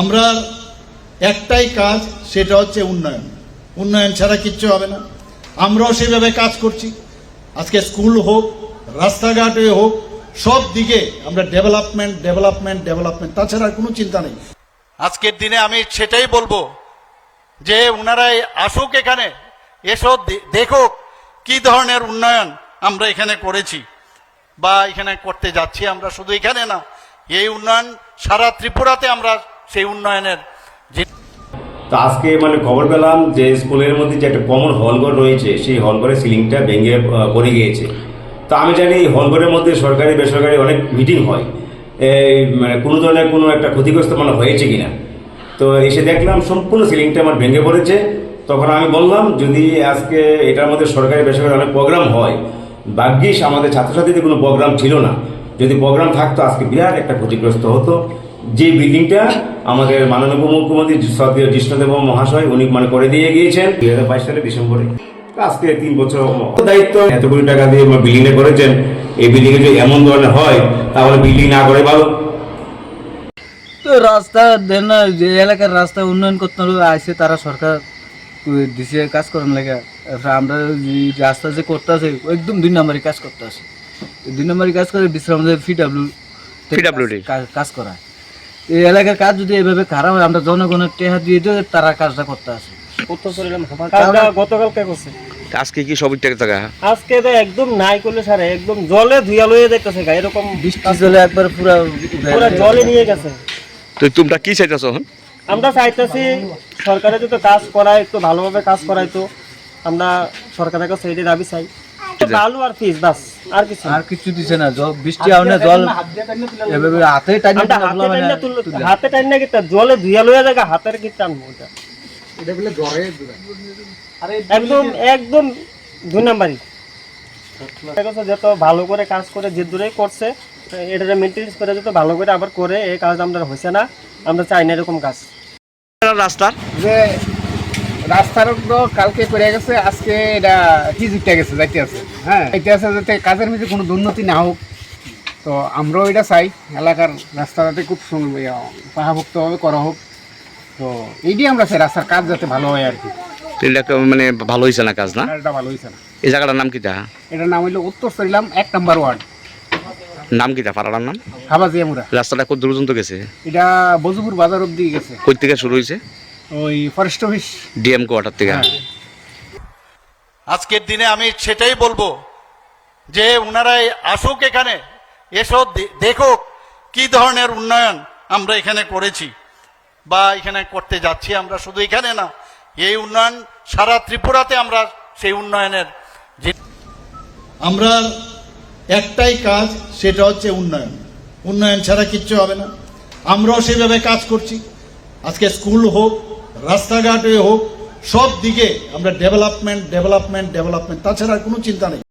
আমরা একটাই কাজ, সেটা হচ্ছে উন্নয়ন। উন্নয়ন ছাড়া কিচ্ছু হবে না। আমরাও সেভাবে কাজ করছি। আজকে স্কুল হোক, রাস্তাঘাটে হোক, সব দিকে আমরা ডেভেলপমেন্ট ডেভেলপমেন্ট ডেভেলপমেন্ট। তাছাড়া কোনো চিন্তা নেই। আজকের দিনে আমি সেটাই বলব যে ওনারাই আসুক এখানে, এসো দেখুক কি ধরনের উন্নয়ন আমরা এখানে করেছি বা এখানে করতে যাচ্ছি। আমরা শুধু এখানে না, এই উন্নয়ন সারা ত্রিপুরাতে আমরা সেই উন্নয়নের যে তো আজকে মানে খবর পেলাম যে স্কুলের মধ্যে যে একটা কমন হলঘর রয়েছে, সেই হলঘরের সিলিংটা ভেঙে পড়ে গিয়েছে। তো আমি জানি এই হলঘরের মধ্যে সরকারি, বেসরকারি অনেক মিটিং হয়। এই মানে কোনো ধরনের কোনো একটা ক্ষতিগ্রস্ত মানে হয়েছে কিনা? তো এসে দেখলাম সম্পূর্ণ সিলিংটা আমার ভেঙে পড়েছে। তখন আমি বললাম, যদি আজকে এটার মধ্যে সরকারি, বেসরকারি অনেক প্রোগ্রাম হয়, ভাগ্যিস আমাদের ছাত্রছাত্রীদের কোনো প্রোগ্রাম ছিল না। যদি প্রোগ্রাম থাকতো, আজকে বিরাট একটা ক্ষতিগ্রস্ত হতো। যে বিল্ডিংটা আমাদের মাননীয় উপমুখ্যমন্ত্রী সদীয় জিষ্ণুদেব মহাশয় উনি মানে করে দিয়ে গিয়েছেন দুই হাজার বাইশ সালে ডিসেম্বরে। আজকে তিন বছর দায়িত্ব এত কোটি টাকা দিয়ে বিল্ডিং এ করেছেন এই বিল্ডিং এ যদি এমন ধরনের হয় তাহলে বিল্ডিং না করে ভালো। তো রাস্তা দেন যে এলাকার রাস্তা উন্নয়ন করতে আসে তারা সরকার দিছে কাজ করার লাগে। আমরা যে রাস্তা যে করতে আছে একদম দুই নম্বরই কাজ করতে আছে। দুই নম্বরই কাজ করে বিশ্রাম ফি ডাব্লিউ PWD কাজ করা এই এলাকার কাজ যদি এভাবে খারাপ হয় আমরা জনগণের টেহা দিয়ে দিয়ে তারা কাজটা করতে আছে কাজটা গতকালকে করছে। আজকে কি সবই টাকা টাকা আজকে তো একদম নাই করলে সারে একদম জলে ধুয়া লয়ে যাইতেছে গা এরকম বৃষ্টি চলে একবার পুরা পুরো জলে নিয়ে গেছে। তো তোমরা কি চাইতেছো আমরা চাইতেছি সরকারে যদি কাজ করায় একটু ভালোভাবে কাজ করাইতো আমরা সরকারের কাছে দাবি চাই। বালু আর ফিস বাস। আর কিছু আর কিছু দিছে না জল বৃষ্টি আউনে জল এভাবে হাতে হাতে তার জলে ধুয়া লয়ে যায় গা, হাতের কি টানবো ওটা একদম। একদম দুই নাম্বারই। যত ভালো করে কাজ করে যে দূরে করছে এটা মেনটেন্স করে যত ভালো করে আবার করে এই কাজ আমরা হয়েছে না। আমরা চাই না এরকম কাজ। রাস্তার? যে রাস্তার কালকে করে গেছে আজকে এটা উঠে গেছে যাইতে আছে। হ্যাঁ যাইতে আছে যাতে কাজের মধ্যে কোনো দুর্নীতি না হোক। তো আমরাও এটা চাই এলাকার রাস্তা যাতে খুব পাহাভুক্তভাবে করা হোক। তো এইটাই আমরা চাই রাস্তার কাজ যাতে ভালো হয় আর কি। এটা মানে ভালো হয়েছে না কাজ না? এটা ভালো হয়েছে না। এই জায়গাটার নাম কিটা এটার নাম হইল উত্তর সরিলাম এক নাম্বার ওয়ার্ড। নাম কিটা পাড়ার নাম? হাবাজিয়ামুরা রাস্তাটা কত দূর পর্যন্ত গেছে? এটা বজুপুর বাজার অব্দি গেছে। কই থেকে শুরু হয়েছে ওই ফরেস্ট অফিস ডিএম কোয়ার্টার থেকে। হ্যাঁ। আজকের দিনে আমি সেটাই বলব যে ওনারাই আসুক এখানে এসো দেখুক কি ধরনের উন্নয়ন আমরা এখানে করেছি বা এখানে করতে যাচ্ছি আমরা শুধু এখানে না এই উন্নয়ন সারা ত্রিপুরাতে আমরা সেই উন্নয়নের যে আমরা একটাই কাজ সেটা হচ্ছে উন্নয়ন। উন্নয়ন ছাড়া কিচ্ছু হবে না। আমরাও সেভাবে কাজ করছি। আজকে স্কুল হোক রাস্তাঘাটে হোক সব দিকে আমরা ডেভেলপমেন্ট ডেভেলপমেন্ট ডেভেলপমেন্ট তাছাড়া আর কোনো চিন্তা নেই।